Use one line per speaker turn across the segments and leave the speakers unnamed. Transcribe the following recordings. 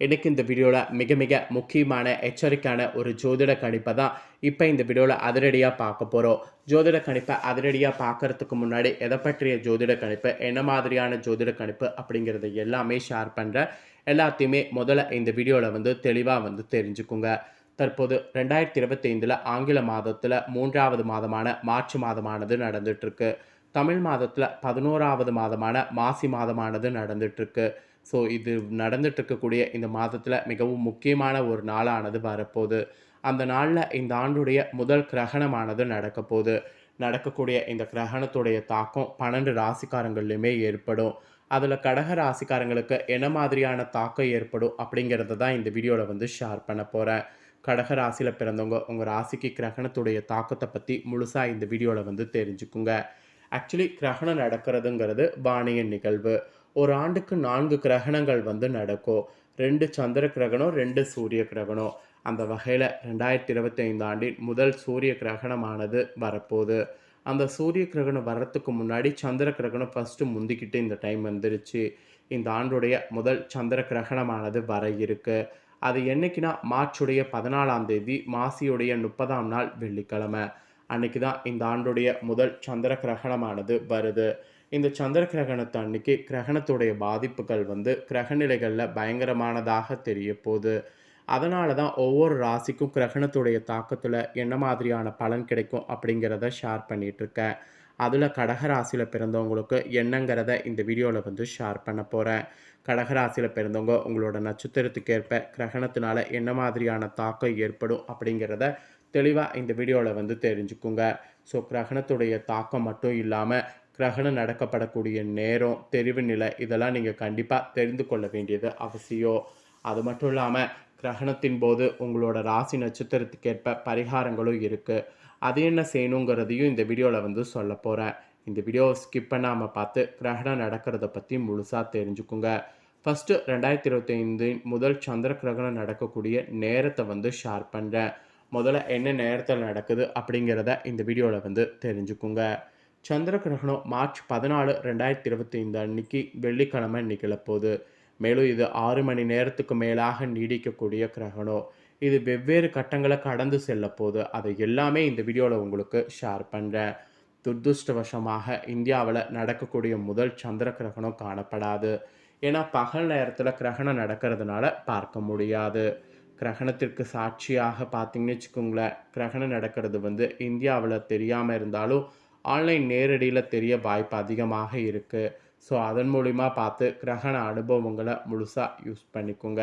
இன்னைக்கு இந்த வீடியோவில் மிக மிக முக்கியமான எச்சரிக்கையான ஒரு ஜோதிட கணிப்பை தான் இப்போ இந்த வீடியோவில் அதிரடியாக பார்க்க போகிறோம் ஜோதிட கணிப்பை அதிரடியாக பார்க்கறதுக்கு முன்னாடி எதை பற்றிய ஜோதிட கணிப்பு என்ன மாதிரியான ஜோதிட கணிப்பு அப்படிங்கிறத எல்லாமே ஷேர் பண்ணுறேன் எல்லாத்தையுமே முதல்ல இந்த வீடியோவில் வந்து தெளிவாக வந்து தெரிஞ்சுக்குங்க. தற்போது ரெண்டாயிரத்தி இருபத்தைந்தில் ஆங்கில மாதத்தில் மூன்றாவது மாதமான மார்ச் மாதமானது நடந்துகிட்ருக்கு தமிழ் மாதத்தில் பதினோராவது மாதமான மாசி மாதமானது நடந்துகிட்ருக்கு ஸோ இது நடந்துட்டு இருக்கக்கூடிய இந்த மாதத்தில் மிகவும் முக்கியமான ஒரு நாளானது வரப்போகுது. அந்த நாளில் இந்த ஆண்டுடைய முதல் கிரகணமானது நடக்க போகுது நடக்கக்கூடிய இந்த கிரகணத்துடைய தாக்கம் பன்னெண்டு ராசிக்காரங்கள்லையுமே ஏற்படும். அதில் கடக ராசிக்காரங்களுக்கு என்ன மாதிரியான தாக்கம் ஏற்படும் அப்படிங்கிறத தான் இந்த வீடியோவில் வந்து ஷேர் பண்ண போகிறேன் கடக ராசியில் பிறந்தவங்க உங்கள் ராசிக்கு கிரகணத்துடைய தாக்கத்தை பற்றி முழுசாக இந்த வீடியோவில் வந்து தெரிஞ்சுக்குங்க. ஆக்சுவலி கிரகணம் நடக்கிறதுங்கிறது வானிய நிகழ்வு. ஒரு ஆண்டுக்கு நான்கு கிரகணங்கள் வந்து நடக்கும். ரெண்டு சந்திர கிரகணம் ரெண்டு சூரிய கிரகணம். அந்த வகையில் ரெண்டாயிரத்தி இருபத்தைந்து ஆண்டின் முதல் சூரிய கிரகணமானது வரப்போகுது. அந்த சூரிய கிரகணம் வர்றதுக்கு முன்னாடி சந்திர கிரகணம் ஃபஸ்ட்டு முந்திக்கிட்டு இந்த டைம் வந்துருச்சு. இந்த ஆண்டுடைய முதல் சந்திர கிரகணமானது வர இருக்குது அது என்னைக்குன்னா மார்ச்சுடைய பதினாலாம் தேதி மாசியுடைய முப்பதாம் நாள் வெள்ளிக்கிழமை. அன்னைக்கு தான் இந்த ஆண்டுடைய முதல் சந்திர கிரகணமானது வருது. இந்த சந்திர கிரகணத்து அன்னைக்கு கிரகணத்துடைய பாதிப்புகள் வந்து கிரகநிலைகளில் பயங்கரமானதாக தெரிய போகுது. அதனால தான் ஒவ்வொரு ராசிக்கும் கிரகணத்துடைய தாக்கத்தில் என்ன மாதிரியான பலன் கிடைக்கும் அப்படிங்கிறத ஷேர் பண்ணிகிட்ருக்கேன் அதில் கடகராசியில் பிறந்தவங்களுக்கு என்னங்கிறத இந்த வீடியோவில் வந்து ஷேர் பண்ண போகிறேன் கடகராசியில் பிறந்தவங்க உங்களோட நட்சத்திரத்துக்கு ஏற்ப கிரகணத்தினால என்ன மாதிரியான தாக்கம் ஏற்படும் அப்படிங்கிறத தெளிவாக இந்த வீடியோவில் வந்து தெரிஞ்சுக்குங்க. ஸோ கிரகணத்துடைய தாக்கம் மட்டும் இல்லாமல் கிரகணம் நடக்கப்படக்கூடிய நேரம் தெரிவு நிலை இதெல்லாம் நீங்கள் கண்டிப்பாக தெரிந்து கொள்ள வேண்டியது அவசியம். அது மட்டும் இல்லாமல் கிரகணத்தின் போது உங்களோட ராசி நட்சத்திரத்துக்கேற்ப பரிகாரங்களும் இருக்குது அது என்ன செய்யணுங்கிறதையும் இந்த வீடியோவில் வந்து சொல்ல போகிறேன் இந்த வீடியோவை ஸ்கிப் பண்ணாமல் பார்த்து கிரகணம் நடக்கிறத பற்றி முழுசாக தெரிஞ்சுக்குங்க. ஃபஸ்ட்டு ரெண்டாயிரத்தி இருபத்தைந்தின் முதல் சந்திர கிரகணம் நடக்கக்கூடிய நேரத்தை வந்து ஷேர் பண்ணுறேன் முதல்ல என்ன நேரத்தில் நடக்குது அப்படிங்கிறத இந்த வீடியோவில் வந்து தெரிஞ்சுக்குங்க. சந்திர கிரகணம் மார்ச் பதினாலு ரெண்டாயிரத்தி இருபத்தி ஐந்து அன்னைக்கு வெள்ளிக்கிழமை நிகழப்போகுது மேலும் இது ஆறு மணி நேரத்துக்கு மேலாக நீடிக்கக்கூடிய கிரகணம். இது வெவ்வேறு கட்டங்களை கடந்து செல்ல போது அதை எல்லாமே இந்த வீடியோவில் உங்களுக்கு ஷேர் பண்ணுறேன் துர்துஷ்டவசமாக இந்தியாவில் நடக்கக்கூடிய முதல் சந்திர கிரகணம் காணப்படாது. ஏன்னா பகல் நேரத்தில் கிரகணம் நடக்கிறதுனால பார்க்க முடியாது. கிரகணத்திற்கு சாட்சியாக பார்த்தீங்கன்னு வச்சுக்கோங்களேன் கிரகணம் நடக்கிறது வந்து இந்தியாவில் தெரியாமல் இருந்தாலும் ஆன்லைன் நேரடியில் தெரிய வாய்ப்பு அதிகமாக இருக்குது ஸோ அதன் மூலிமா பார்த்து கிரகண அனுபவங்களை முழுசாக யூஸ் பண்ணிக்கோங்க.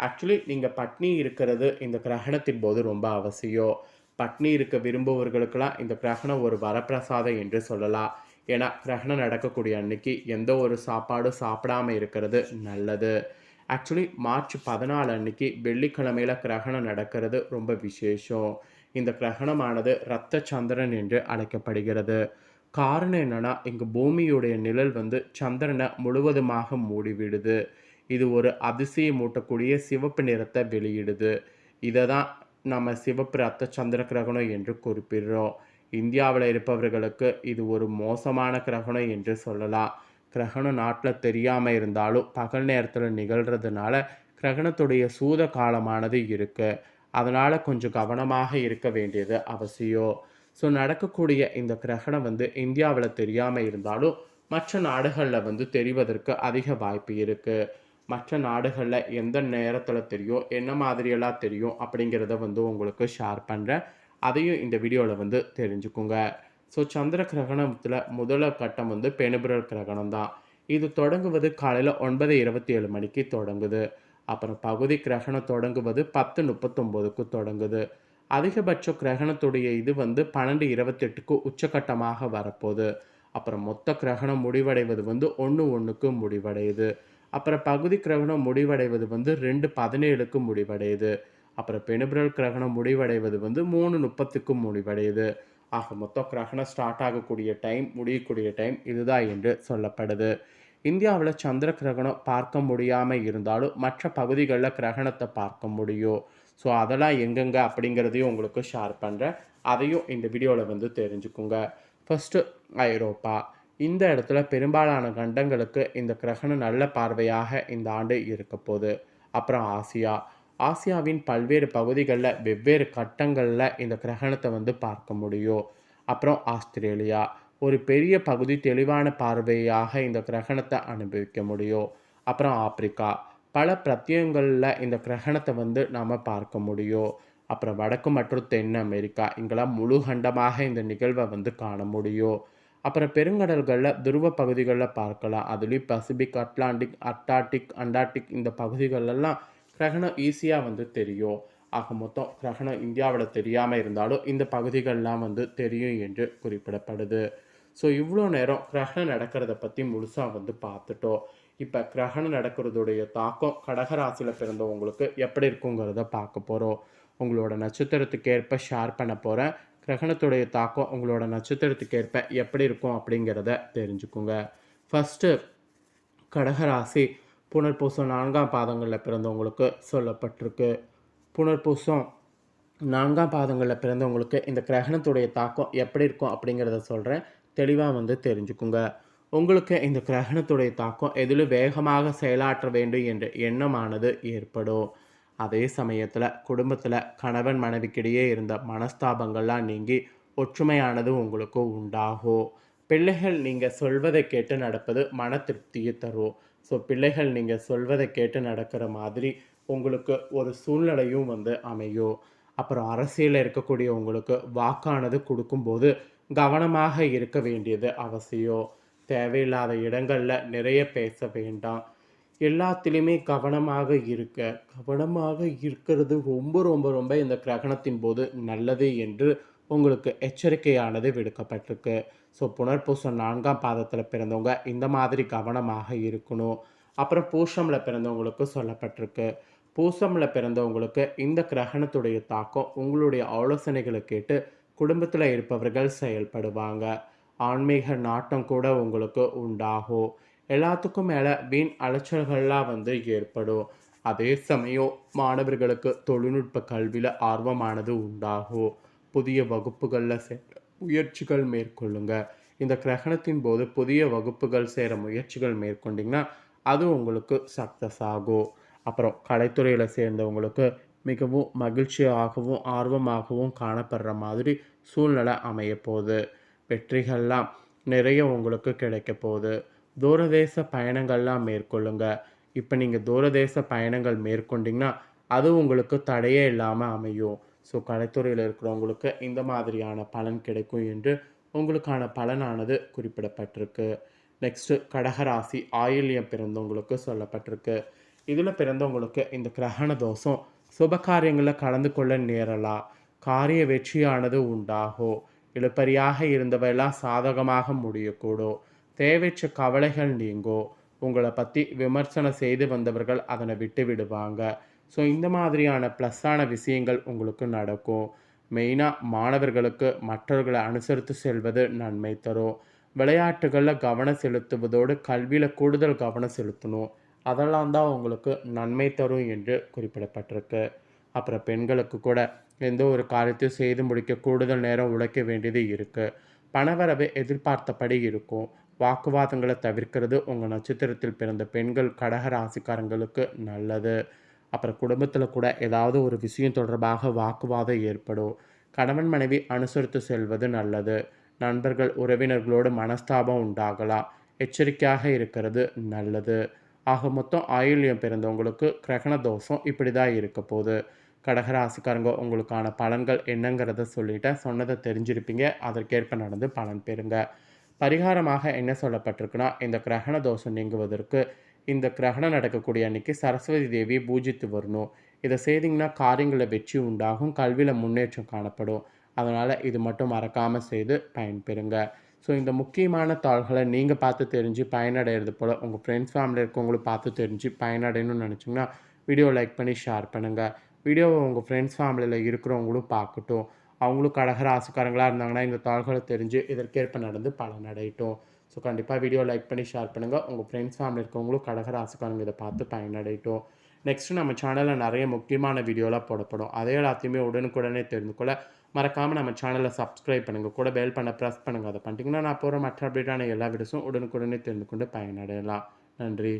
ஆக்சுவலி நீங்கள் பட்னி இருக்கிறது இந்த கிரகணத்தின் போது ரொம்ப அவசியம். பட்னி இருக்க விரும்புவர்களுக்கெல்லாம் இந்த கிரகணம் ஒரு வரப்பிரசாதம் என்று சொல்லலாம். ஏன்னா கிரகணம் நடக்கக்கூடிய அன்னைக்கு எந்த ஒரு சாப்பாடும் சாப்பிடாம இருக்கிறது நல்லது. ஆக்சுவலி மார்ச் பதினாலு அன்னைக்கு வெள்ளிக்கிழமையில் கிரகணம் நடக்கிறது ரொம்ப விசேஷம். இந்த கிரகணமானது இரத்த சந்திரன் என்று அழைக்கப்படுகிறது. காரணம் என்னென்னா இங்கே பூமியுடைய நிழல் வந்து சந்திரனை முழுவதுமாக மூடிவிடுது. இது ஒரு அதிசயமூட்டக்கூடிய சிவப்பு நிறத்தை வெளியிடுது. இதை தான் நம்ம சிவப்பு ரத்த சந்திர கிரகணம் என்று குறிப்பிடுறோம். இந்தியாவில் இருப்பவர்களுக்கு இது ஒரு மோசமான கிரகணம் என்று சொல்லலாம். கிரகணம் நாட்டில் தெரியாமல் இருந்தாலும் பகல் நேரத்தில் நிகழ்கிறதுனால கிரகணத்துடைய சூத காலமானது இருக்குது அதனால் கொஞ்சம் கவனமாக இருக்க வேண்டியது அவசியம். ஸோ நடக்கக்கூடிய இந்த கிரகணம் வந்து இந்தியாவில் தெரியாமல் இருந்தாலும் மற்ற நாடுகளில் வந்து தெரிவதற்கு அதிக வாய்ப்பு இருக்குது மற்ற நாடுகளில் எந்த நேரத்தில் தெரியும் என்ன மாதிரியெல்லாம் தெரியும் அப்படிங்கிறத வந்து உங்களுக்கு ஷேர் பண்ணுறேன் அதையும் இந்த வீடியோவில் வந்து தெரிஞ்சுக்குங்க. ஸோ சந்திர கிரகணத்தில் முதல கட்டம் வந்து பெனுபுரல் கிரகணம் தான். இது தொடங்குவது காலையில் ஒன்பது இருபத்தி ஏழு மணிக்கு தொடங்குது. அப்புறம் பகுதி கிரகணம் தொடங்குவது பத்து முப்பத்தொம்போதுக்கு தொடங்குது. அதிகபட்ச கிரகணத்துடைய இது வந்து பன்னெண்டு இருபத்தெட்டுக்கு உச்சக்கட்டமாக வரப்போகுது. அப்புறம் மொத்த கிரகணம் முடிவடைவது வந்து ஒன்று ஒன்றுக்கு முடிவடையுது. அப்புறம் பகுதி கிரகணம் முடிவடைவது வந்து ரெண்டு பதினேழுக்கு முடிவடையுது. அப்புறம் பெனுபிரல் கிரகணம் முடிவடைவது வந்து மூணு முப்பத்துக்கு முடிவடையுது. ஆக மொத்தம் கிரகணம் ஸ்டார்ட் ஆகக்கூடிய டைம் முடியக்கூடிய டைம் இதுதான் என்று சொல்லப்படுது. இந்தியாவில் சந்திர கிரகணம் பார்க்க முடியாமல் இருந்தாலும் மற்ற பகுதிகளில் கிரகணத்தை பார்க்க முடியும். ஸோ அதெல்லாம் எங்கெங்க அப்படிங்கிறதையும் உங்களுக்கு ஷேர் பண்ணுறேன் அதையும் இந்த வீடியோவில் வந்து தெரிஞ்சுக்குங்க. ஃபஸ்ட்டு ஐரோப்பா. இந்த இடத்துல பெரும்பாலான கண்டங்களுக்கு இந்த கிரகணம் நல்ல பார்வையாக இந்த ஆண்டு இருக்க போகுது. அப்புறம் ஆசியா. ஆசியாவின் பல்வேறு பகுதிகளில் வெவ்வேறு கட்டங்களில் இந்த கிரகணத்தை வந்து பார்க்க முடியும். அப்புறம் ஆஸ்திரேலியா. ஒரு பெரிய பகுதி தெளிவான பார்வையாக இந்த கிரகணத்தை அனுபவிக்க முடியும். அப்புறம் ஆப்பிரிக்கா. பல பிரத்யங்களில் இந்த கிரகணத்தை வந்து நாம் பார்க்க முடியும். அப்புறம் வடக்கு மற்றும் தென் அமெரிக்கா. இங்கெல்லாம் முழு கண்டமாக இந்த நிகழ்வை வந்து காண முடியும். அப்புறம் பெருங்கடல்களில் துருவ பகுதிகளில் பார்க்கலாம். அதுலேயும் பசிபிக் அட்லாண்டிக் அட்டார்டிக் அண்டார்டிக் இந்த பகுதிகளெல்லாம் கிரகணம் ஈஸியாக வந்து தெரியும். ஆக மொத்தம் கிரகணம் இந்தியாவில் தெரியாமல் இருந்தாலும் இந்த பகுதிகளெலாம் வந்து தெரியும் என்று குறிப்பிடப்படுது. ஸோ இவ்வளோ நேரம் கிரகணம் நடக்கிறத பற்றி முழுசாக வந்து பார்த்துட்டோம். இப்போ கிரகணம் நடக்கிறதுடைய தாக்கம் கடகராசியில் பிறந்தவங்களுக்கு எப்படி இருக்குங்கிறத பார்க்க போகிறோம் உங்களோட நட்சத்திரத்துக்கு ஏற்ப ஷேர் பண்ண போகிறேன் கிரகணத்துடைய தாக்கம் உங்களோட நட்சத்திரத்துக்கு ஏற்ப எப்படி இருக்கும் அப்படிங்கிறத தெரிஞ்சுக்குங்க. ஃபஸ்ட்டு கடகராசி புனர்பூசம் நான்காம் பாதங்களில் பிறந்தவங்களுக்கு சொல்லப்பட்டிருக்கு. புனர்பூசம் நான்காம் பாதங்களில் பிறந்தவங்களுக்கு இந்த கிரகணத்துடைய தாக்கம் எப்படி இருக்கும் அப்படிங்கிறத சொல்கிறேன் தெளிவாக வந்து தெரிஞ்சுக்குங்க. உங்களுக்கு இந்த கிரகணத்துடைய தாக்கம் எதில் வேகமாக செயலாற்ற வேண்டும் என்ற எண்ணமானது ஏற்படும். அதே சமயத்தில் குடும்பத்தில் கணவன் மனைவிக்கிடையே இருந்த மனஸ்தாபங்கள்லாம் நீங்கி ஒற்றுமையானது உங்களுக்கு உண்டாகும். பிள்ளைகள் நீங்கள் சொல்வதை கேட்டு நடப்பது மன திருப்தியை தரும். ஸோ பிள்ளைகள் நீங்கள் சொல்வதை கேட்டு நடக்கிற மாதிரி உங்களுக்கு ஒரு சூழ்நிலையும் வந்து அமையும். அப்புறம் அரசியலில் இருக்கக்கூடிய உங்களுக்கு வாக்கானது கொடுக்கும்போது கவனமாக இருக்க வேண்டியது அவசியம். தேவையில்லாத இடங்களில் நிறைய பேச வேண்டாம். எல்லாத்துலேயுமே கவனமாக இருக்க கவனமாக இருக்கிறது ரொம்ப ரொம்ப ரொம்ப இந்த கிரகணத்தின் போது நல்லது என்று உங்களுக்கு எச்சரிக்கையானது விடுக்கப்பட்டிருக்கு. ஸோ புனர்பூசம் நான்காம் பாதத்தில் பிறந்தவங்க இந்த மாதிரி கவனமாக இருக்கணும். அப்புறம் பூஷமில் பிறந்தவங்களுக்கு சொல்லப்பட்டிருக்கு. பூசமில் பிறந்தவங்களுக்கு இந்த கிரகணத்துடைய தாக்கம் உங்களுடைய ஆலோசனைகளை கேட்டு குடும்பத்தில் இருப்பவர்கள் செயல்படுவாங்க. ஆன்மீக நாட்டம் கூட உங்களுக்கு உண்டாகும். எல்லாத்துக்கும் மேலே வீண் அலைச்சல்கள்லாம் வந்து ஏற்படும். அதே சமயம் மாணவர்களுக்கு தொழில்நுட்ப கல்வியில் ஆர்வமானது உண்டாகும். புதிய வகுப்புகளில் சேர முயற்சிகள் மேற்கொள்ளுங்க. இந்த கிரகணத்தின் போது புதிய வகுப்புகள் சேர முயற்சிகள் மேற்கொண்டிங்கன்னா அது உங்களுக்கு சக்ஸஸ் ஆகும். அப்புறம் கலைத்துறையில் சேர்ந்தவங்களுக்கு மிகவும் மகிழ்ச்சியாகவும் ஆர்வமாகவும் காணப்படுற மாதிரி சூழ்நிலை அமைய போகுது. வெற்றிகள்லாம் நிறைய உங்களுக்கு கிடைக்க போகுது. தூரதேச பயணங்கள்லாம் மேற்கொள்ளுங்க. இப்போ நீங்கள் தூரதேச பயணங்கள் மேற்கொண்டிங்கன்னா அது உங்களுக்கு தடையே இல்லாமல் அமையும். ஸோ கலைத்துறையில் இருக்கிறவங்களுக்கு இந்த மாதிரியான பலன் கிடைக்கும் என்று உங்களுக்கான பலனானது குறிப்பிடப்பட்டிருக்கு. நெக்ஸ்ட்டு கடகராசி ஆயில்யம் பிறந்தவங்களுக்கு சொல்லப்பட்டிருக்கு. இதில் பிறந்தவங்களுக்கு இந்த கிரகண தோஷம் சுபகாரியங்களில் கலந்து கொள்ள நேரலாம் காரிய வெற்றியானது உண்டாகும் இழுப்பறியாக இருந்தவையெல்லாம் சாதகமாக முடியக்கூடும் தேவையற்ற கவலைகள் நீங்கோ? உங்களை பற்றி விமர்சனம் செய்து வந்தவர்கள் அதனை விட்டு விடுவாங்க. ஸோ இந்த மாதிரியான ப்ளஸ்ஸான விஷயங்கள் உங்களுக்கு நடக்கும். மெயினாக மாணவர்களுக்கு மற்றவர்களை அனுசரித்து செல்வது நன்மை தரும். விளையாட்டுகளில் கவனம் செலுத்துவதோடு கல்வியில் கூடுதல் கவனம் செலுத்தணும். அதெல்லாம் தான் உங்களுக்கு நன்மை தரும் என்று குறிப்பிடப்பட்டிருக்கு. அப்புறம் பெண்களுக்கு கூட எந்த ஒரு காரியத்தையும் செய்து முடிக்க கூடுதல் நேரம் உழைக்க வேண்டியது இருக்குது பணவரவு எதிர்பார்த்தபடி இருக்கும். வாக்குவாதங்களை தவிர்க்கிறது உங்கள் நட்சத்திரத்தில் பிறந்த பெண்கள் கடக ராசிக்காரங்களுக்கு நல்லது. அப்புறம் குடும்பத்தில் கூட ஏதாவது ஒரு விஷயம் தொடர்பாக வாக்குவாதம் ஏற்படும். கணவன் மனைவி அனுசரித்து செல்வது நல்லது. நண்பர்கள் உறவினர்களோடு மனஸ்தாபம் உண்டாகலாம். எச்சரிக்கையாக இருக்கிறது நல்லது. ஆக மொத்தம் ஆயுள்யம் பிறந்தவங்களுக்கு கிரகண தோஷம் இப்படி தான் இருக்க போகுது. கடகராசிக்காரங்க உங்களுக்கான பலன்கள் என்னங்கிறத சொல்லிட்டேன் சொன்னதை தெரிஞ்சிருப்பீங்க. அதற்கேற்ப நடந்து பலன் பெறுங்க. பரிகாரமாக என்ன சொல்லப்பட்டிருக்குன்னா இந்த கிரகண தோஷம் நீங்குவதற்கு இந்த கிரகணம் நடக்கக்கூடிய அன்னைக்கு சரஸ்வதி தேவி பூஜித்து வரணும். இதை செய்திங்கன்னா காரியங்களில் வெற்றி உண்டாகும் கல்வியில் முன்னேற்றம் காணப்படும். அதனால் இது மட்டும் மறக்காமல் செய்து பயன்பெறுங்க. ஸோ இந்த முக்கியமான தாள்களை நீங்கள் பார்த்து தெரிஞ்சு பயனடைகிறது போல் உங்கள் ஃப்ரெண்ட்ஸ் ஃபேமிலி இருக்கவங்களும் பார்த்து தெரிஞ்சு பயனடையணும்னு நினச்சிங்கன்னா வீடியோ லைக் பண்ணி ஷேர் பண்ணுங்கள் வீடியோவை உங்கள் ஃப்ரெண்ட்ஸ் ஃபேமிலியில் இருக்கிறவங்களும் பார்க்கட்டும். அவங்களும் கடகர ஆசைக்காரங்களாக இருந்தாங்கன்னா இந்த தாள்களை தெரிஞ்சு இதற்கேற்ப நடந்து பலனடையட்டும். ஸோ கண்டிப்பாக வீடியோ லைக் பண்ணி ஷேர் பண்ணுங்கள் உங்கள் ஃப்ரெண்ட்ஸ் ஃபேமிலி இருக்கவங்களும் கடகராசிக்காரங்க இதை பார்த்து பயனடையட்டும். நெக்ஸ்ட்டு நம்ம சேனலில் நிறைய முக்கியமான வீடியோலாம் போடப்படும். அதே எல்லாத்தையுமே உடனுக்குடனே தெரிந்து கொள்ள மறக்காமல் நம்ம சேனலை சப்ஸ்கிரைப் பண்ணுங்கள் கூட பெல் பண்ண ப்ரெஸ் பண்ணுங்கள் அதை பண்ணிட்டீங்கன்னா நான் போகிற மற்ற அப்டேட்டான எல்லா வீடியோஸும் உடனுக்குடனே தெரிந்து கொண்டு பயனடையலாம். நன்றி.